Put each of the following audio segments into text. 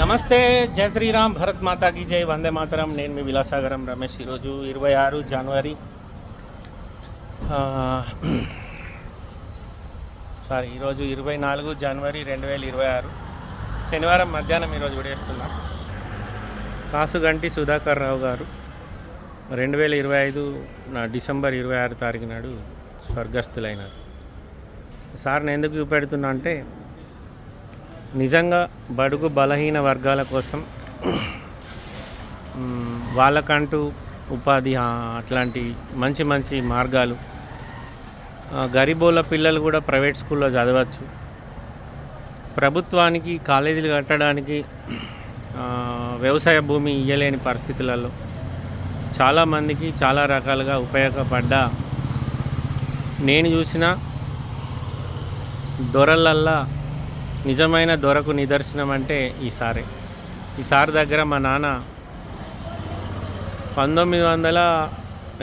నమస్తే జై శ్రీరామ్ భరత్ మాతాకి జై వందే మాతరం. నేను మీ విలాసాగరం రమేష్. ఈరోజు ఇరవై ఆరు జనవరి సారీ ఈరోజు ఇరవై నాలుగు జనవరి రెండు వేల ఇరవై ఆరు. శనివారం మధ్యాహ్నం ఈరోజు విడేస్తున్నా. కాసుగంటి సుధాకర్ రావు గారు రెండు వేల ఇరవై ఐదు నా డిసెంబర్ ఇరవై ఆరు తారీఖు నాడు స్వర్గస్థులైనారు. నేను ఎందుకు చూపెడుతున్నా అంటే నిజంగా బడుగు బలహీన వర్గాల కోసం వాళ్ళకంటూ ఉపాధి అట్లాంటి మంచి మంచి మార్గాలు గరీబోల పిల్లలు కూడా ప్రైవేట్ స్కూల్లో చదవచ్చు. ప్రభుత్వానికి కాలేజీలు కట్టడానికి వ్యవసాయ భూమి ఇయ్యలేని పరిస్థితులలో చాలామందికి చాలా రకాలుగా ఉపయోగపడ్డ నేను చూసిన దొరలల్లా నిజమైన దొరకు నిదర్శనం అంటే ఈ సారే. ఈ సార్ దగ్గర మా నాన్న పంతొమ్మిది వందల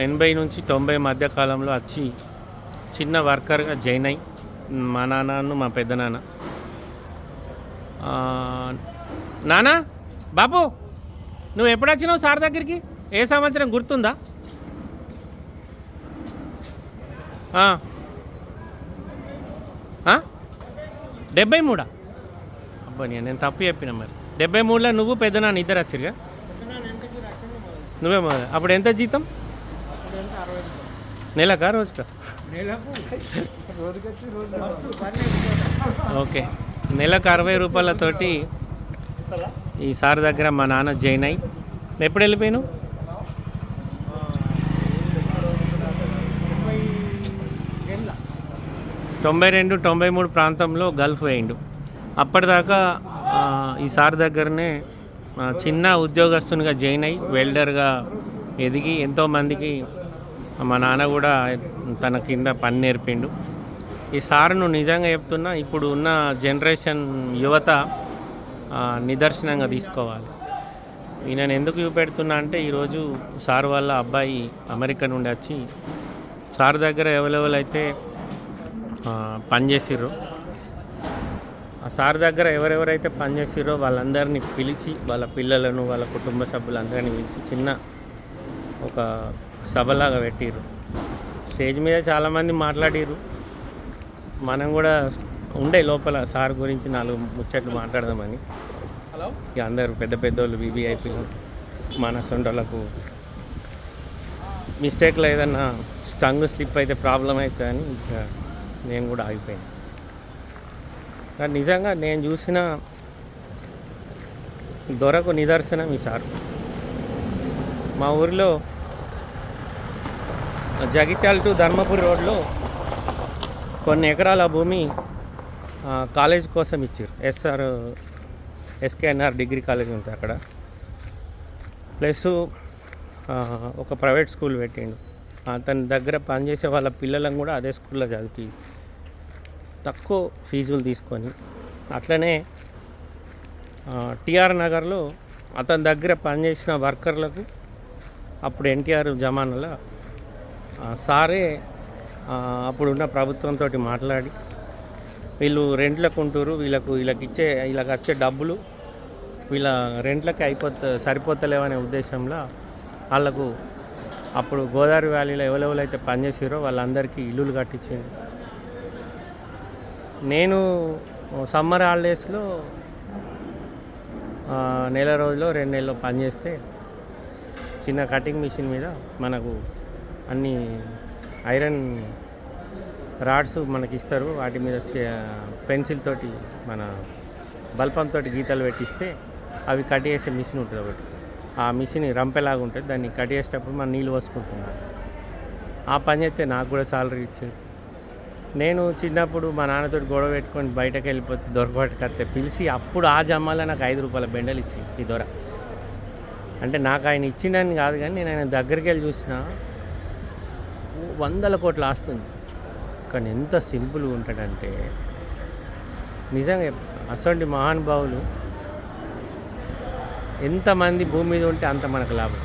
ఎనభై నుంచి తొంభై మధ్య కాలంలో వచ్చి చిన్న వర్కర్గా జాయిన్ అయ్యి మా నాన్నను మా పెద్ద నాన్న. నానా బాబు నువ్వు ఎప్పుడు వచ్చినావు సార్ దగ్గరికి? ఏ సంవత్సరం గుర్తుందా? డెబ్బై మూడా అబ్బా నేను నేను తప్పు చెప్పిన మరి. డెబ్బై మూడులో నువ్వు పెద్ద నాన్న ఇద్దరు వచ్చిరుగా నువ్వే అప్పుడు ఎంత జీతం? నెలకా రోజుకా? ఓకే. నెలకు అరవై రూపాయలతోటి ఈ సార్ దగ్గర మా నాన్న జాయిన్ అయ్యి. ఎప్పుడు వెళ్ళిపోయాను తొంభై రెండు తొంభై మూడు ప్రాంతంలో గల్ఫ్ వేయిండు. అప్పటిదాకా ఈ సార్ దగ్గరనే చిన్న ఉద్యోగస్తునిగా జాయిన్ అయ్యి వెల్డర్గా ఎదిగి ఎంతోమందికి మా నాన్న కూడా తన కింద పని నేర్పిండు. ఈ సార్ను నిజంగా చెప్తున్నా ఇప్పుడు ఉన్న జనరేషన్ యువత నిదర్శనంగా తీసుకోవాలి. ఈయనను ఎందుకు చూపెడుతున్నా అంటే ఈరోజు సార్ వాళ్ళ అబ్బాయి అమెరికా నుండి వచ్చి సార్ దగ్గర ఎవరెవరైతే ఆ, పనిచేసిర్రో ఆ సార్ దగ్గర ఎవరెవరైతే పనిచేసిరో వాళ్ళందరినీ పిలిచి వాళ్ళ పిల్లలను వాళ్ళ కుటుంబ సభ్యులందరినీ పిలిచి చిన్న ఒక సభలాగా పెట్టిర్రు. స్టేజ్ మీద చాలామంది మాట్లాడిర్రు. మనం కూడా ఉండే లోపల సార్ గురించి నాలుగు ముచ్చట్లు మాట్లాడదామని. ఇక అందరూ పెద్ద పెద్దోళ్ళు వివిఐపీలు మన సొంటలకు మిస్టేక్లో ఏదన్నా స్టంగ్ స్లిప్ అయితే ప్రాబ్లం అవుతుంది అని ఇక నేను కూడా ఆగిపోయాను. కానీ నిజంగా నేను చూసిన దొరకు నిదర్శనం ఈ సార్. మా ఊరిలో జగిత్యాల టు ధర్మపురి రోడ్లో కొన్ని ఎకరాల భూమి కాలేజ్ కోసం ఇచ్చారు ఎస్ఆర్ ఎస్కేఎన్ఆర్ డిగ్రీ కాలేజ్ ఉంటుంది అక్కడ. ప్లస్ ఒక ప్రైవేట్ స్కూల్ పెట్టిండు. తన దగ్గర పనిచేసే వాళ్ళ పిల్లలను కూడా అదే స్కూల్లో చదివి తక్కువ ఫీజులు తీసుకొని అట్లనే టిఆర్ నగర్లో అతని దగ్గర పనిచేసిన వర్కర్లకు అప్పుడు ఎన్టీఆర్ జమానాలో సారే అప్పుడున్న ప్రభుత్వంతో మాట్లాడి వీళ్ళు రెంట్లకు ఉంటారు వీళ్ళకు వీళ్ళకి ఇచ్చే వీళ్ళకి వచ్చే డబ్బులు వీళ్ళ రెంట్లకి అయిపోత సరిపోతలేవనే ఉద్దేశంలో వాళ్ళకు అప్పుడు గోదావరి వ్యాలీలో ఎవరెవరైతే పనిచేసారో వాళ్ళందరికీ ఇల్లులు కట్టించింది నేను సమ్మర్ హాలిడేస్లో నెల రోజులు రెండు నెలలు పనిచేస్తే చిన్న కటింగ్ మిషన్ మీద మనకు అన్ని ఐరన్ రాడ్స్ మనకి ఇస్తారు వాటి మీద పెన్సిల్ తోటి మన బల్పంతో గీతలు పెట్టిస్తే అవి కట్ చేసే మిషన్ ఉంటుంది ఒకటి. ఆ మిషన్ రంపెలాగా ఉంటుంది. దాన్ని కట్ చేసేటప్పుడు మనం నీళ్ళు పోసుకుంటున్నాం. ఆ పని చేస్తే నాకు కూడా సాలరీ ఇచ్చేది నేను చిన్నప్పుడు మా నాన్నతో గొడవ పెట్టుకొని బయటకు వెళ్ళిపోతే దొరకబట్టుకొస్తే పిలిచి అప్పుడు ఆ జమ్మాలో నాకు ఐదు రూపాయల బెండలు ఇచ్చింది ఈ దొర. అంటే నాకు ఆయన ఇచ్చిండని కాదు కానీ నేను ఆయన దగ్గరికి వెళ్ళి చూసిన వందల కోట్లు ఆస్తుంది. కానీ ఎంత సింపుల్గా ఉంటాడంటే నిజంగా అసలు మహానుభావులు ఎంతమంది భూమి మీద ఉంటే అంత మనకు లాభం.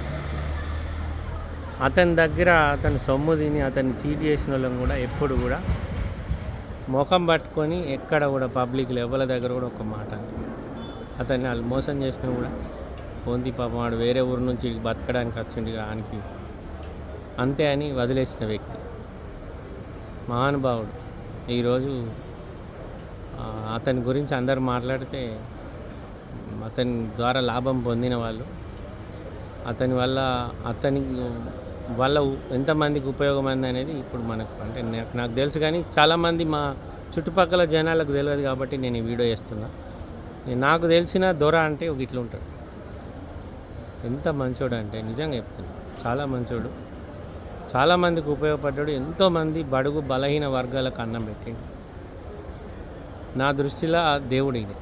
అతని దగ్గర అతను సొమ్ము తిని అతన్ని చీట్ చేసిన వాళ్ళని కూడా ఎప్పుడు కూడా ముఖం పట్టుకొని ఎక్కడ కూడా పబ్లిక్లో ఎవరి దగ్గర కూడా ఒక మాట అతన్ని వాళ్ళు మోసం చేసినా కూడా పోంది పాపం వాడు వేరే ఊరు నుంచి బతకడానికి వచ్చిండు ఆయనకి అంతే అని వదిలేసిన వ్యక్తి. మహానుభావుడు. ఈరోజు అతని గురించి అందరు మాట్లాడితే అతని ద్వారా లాభం పొందిన వాళ్ళు. అతని వల్ల అతని వల్ల ఎంతమందికి ఉపయోగమంది అనేది ఇప్పుడు మనకు అంటే నాకు నాకు తెలుసు కానీ చాలామంది మా చుట్టుపక్కల జనాలకు తెలియదు కాబట్టి నేను ఈ వీడియో చేస్తున్నా. నాకు తెలిసిన దొర అంటే ఒక ఇట్లా ఉంటాడు ఎంత మంచోడు అంటే నిజంగా చెప్తున్నా. చాలా మంచోడు. చాలామందికి ఉపయోగపడ్డాడు. ఎంతోమంది బడుగు బలహీన వర్గాలకు అన్నం పెట్టిండు. నా దృష్టిలో ఆ దేవుడు ఇది.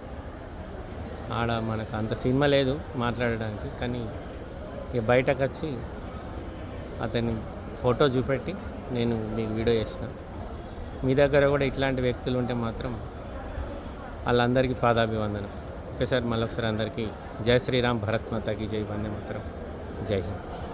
ఆడ మనకు అంత సినిమా లేదు మాట్లాడడానికి కానీ ఇక బయటకు వచ్చి అతని ఫోటో చూపెట్టి నేను మీకు వీడియో చేసిన. మీ దగ్గర కూడా ఇట్లాంటి వ్యక్తులు ఉంటే మాత్రం వాళ్ళందరికీ పాదాభివందనం. ఒకేసారి మళ్ళొకసారి అందరికీ జై శ్రీరామ్ భరత్ మాతకి జై వందే మాత్రం. జై హింద్.